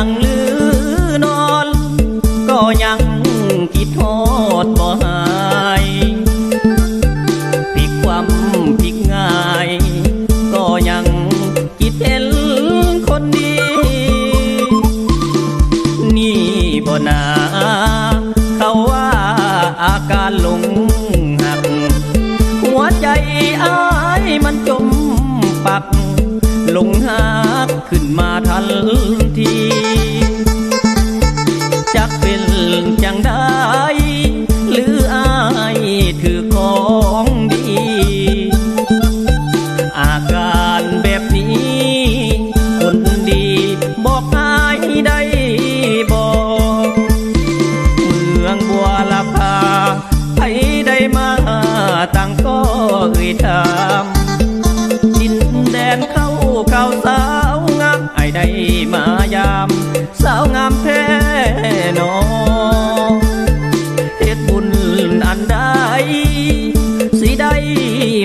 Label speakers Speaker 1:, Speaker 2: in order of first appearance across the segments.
Speaker 1: ังลือนอน ก็ยังคิดทอดบ่หายพลิกความพลิกง่าย ก็ยังคิดเห็นคนดี นี่บ่นาเขาว่าอาการหลงหัก หัวใจอายมันจมปัก ลงหักขึ้นมาทัน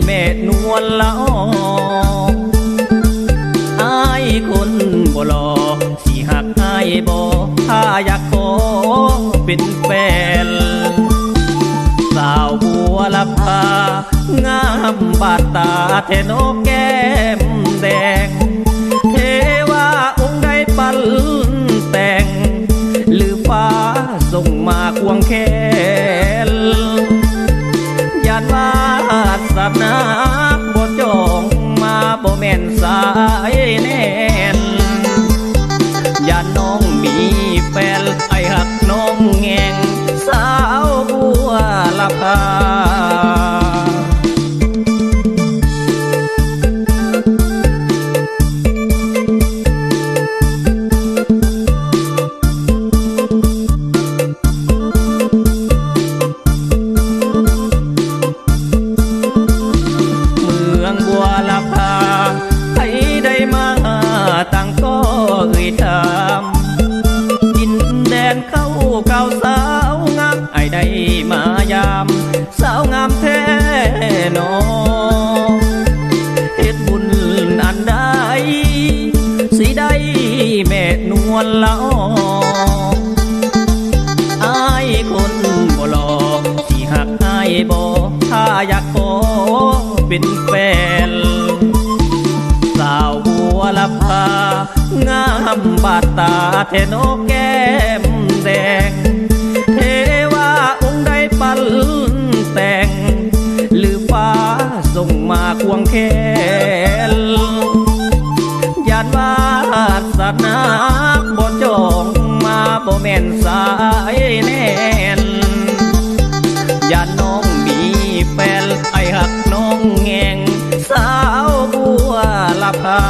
Speaker 1: แม่นวลละออายคนบ่หลอสิหักอายบ่ถ้าอยากขอเป็นแฟนสาวบัวละพางามบาดตาเทโนแก้มแดง เทว่าองค์ใดปันแต่ง หรือฟ้าส่งมาควงแขายแน่นอย่าน้องมีแฟนไอหักน้องแงงสาวบัวละพา ได้มายาม สาวงามแท้นอเฮ็ดบุญอันใดสิได้แม่นวลละออายคนบ่หลอกสิหักอายบ่ถ้าอยากขอเป็นแฟนสาวบัวละพางามบาดตาเทโนแก้ ควงแขนยานวาสนาบ่จองมาบ่แม่นสายแน่นยานน้องมีแฟนไอหักน้องแงงสาวบัวละพา